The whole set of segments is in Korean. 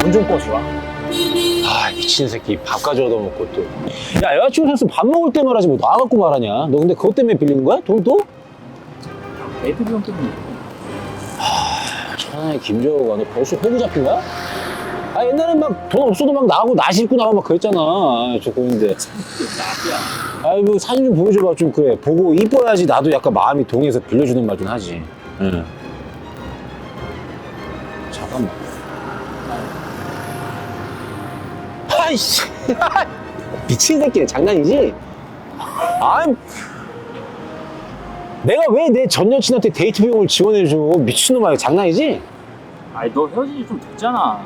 돈좀 꺼주라. 아 미친 새끼 밥까지 얻어먹고 또. 야 여자친구 생겼으면 밥 먹을 때 말하지 뭐 나갖고 말하냐. 너 근데 그것 때문에 빌리는 거야? 돈 또? 비용 때문에. 천하의 김정우가 너 벌써 호구 잡힌 거야? 아 옛날엔 막 돈 없어도 막 나가고 나 싣고 나가고 막 그랬잖아. 아, 저. 나야. 아이 뭐 사진 좀 보여줘봐 좀 그래. 보고 이뻐야지 나도 약간 마음이 동해서 빌려주는 말 좀 하지. 응. 잠깐만. 아이씨. 미친 새끼야 장난이지? 아 내가 왜 내 전 여친한테 데이트 비용을 지원해줘 미친놈아 장난이지? 아니 너 헤어진 지 좀 됐잖아.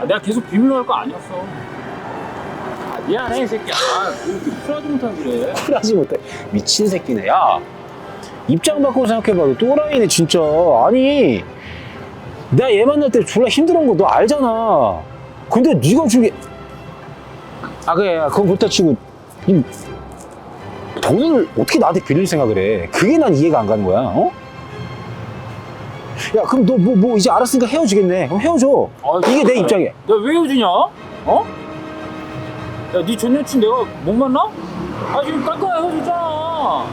아, 내가 계속 비밀로 할 거 아니었어. 아, 미안해 이 새끼야. 아, 뭐 이렇게 풀하지 못하는 그래. 쿨하지 못해 미친 새끼네 야 입장 바꾸고 생각해봐도 또라이네 진짜 아니 내가 얘 만날 때 졸라 힘들은 거 너 알잖아 근데 네가 주게 아 그래 그건 그렇다 치고 이 돈을 어떻게 나한테 빌릴 생각을 해 그게 난 이해가 안 가는 거야 어? 야 그럼 너 뭐 뭐 이제 알았으니까 헤어지겠네 그럼 헤어져 아, 이게 내 입장이야 내가 왜 헤어지냐? 어? 야, 네 전 여친 내가 못 만나? 아, 지금 깔끔하게 헤어졌잖아.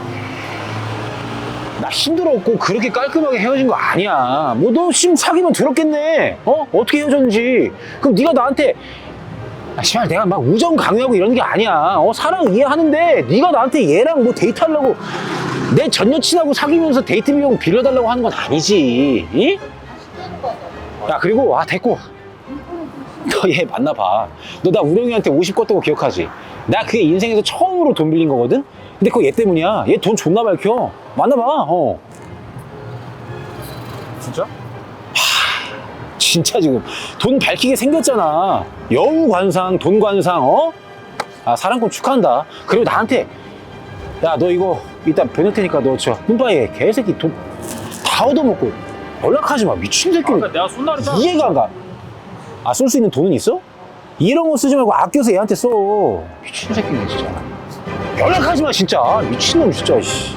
나 힘들었고 그렇게 깔끔하게 헤어진 거 아니야. 뭐 너 지금 사귀면 들었겠네. 어? 어떻게 헤어졌는지. 그럼 네가 나한테 아, 씨발 내가 막 우정 강요하고 이러는 게 아니야. 어, 사랑 이해하는데 네가 나한테 얘랑 뭐 데이트하려고 내 전 여친하고 사귀면서 데이트 비용 빌려달라고 하는 건 아니지. 이? 야 그리고 아 됐고. 너 얘 만나봐. 너 나 우령이한테 50 껐던 거 기억하지? 나 그게 인생에서 처음으로 돈 빌린 거거든? 근데 그거 얘 때문이야. 얘 돈 존나 밝혀. 만나봐. 어. 진짜? 진짜 지금 돈 밝히게 생겼잖아. 여우 관상, 돈 관상, 어? 아, 사랑꾼 축하한다. 그리고 나한테, 야, 너 이거 이따 보낼 테니까 너 저 뿜빠이 개새끼 돈 다 얻어먹고 연락하지 마. 미친 새끼. 아까 내가 쏜다 그랬잖아. 이해가 안 가. 아, 쓸 수 있는 돈은 있어? 이런 거 쓰지 말고 아껴서 얘한테 써. 미친 새끼네, 진짜. 연락하지 마, 진짜. 미친놈, 진짜. 씨.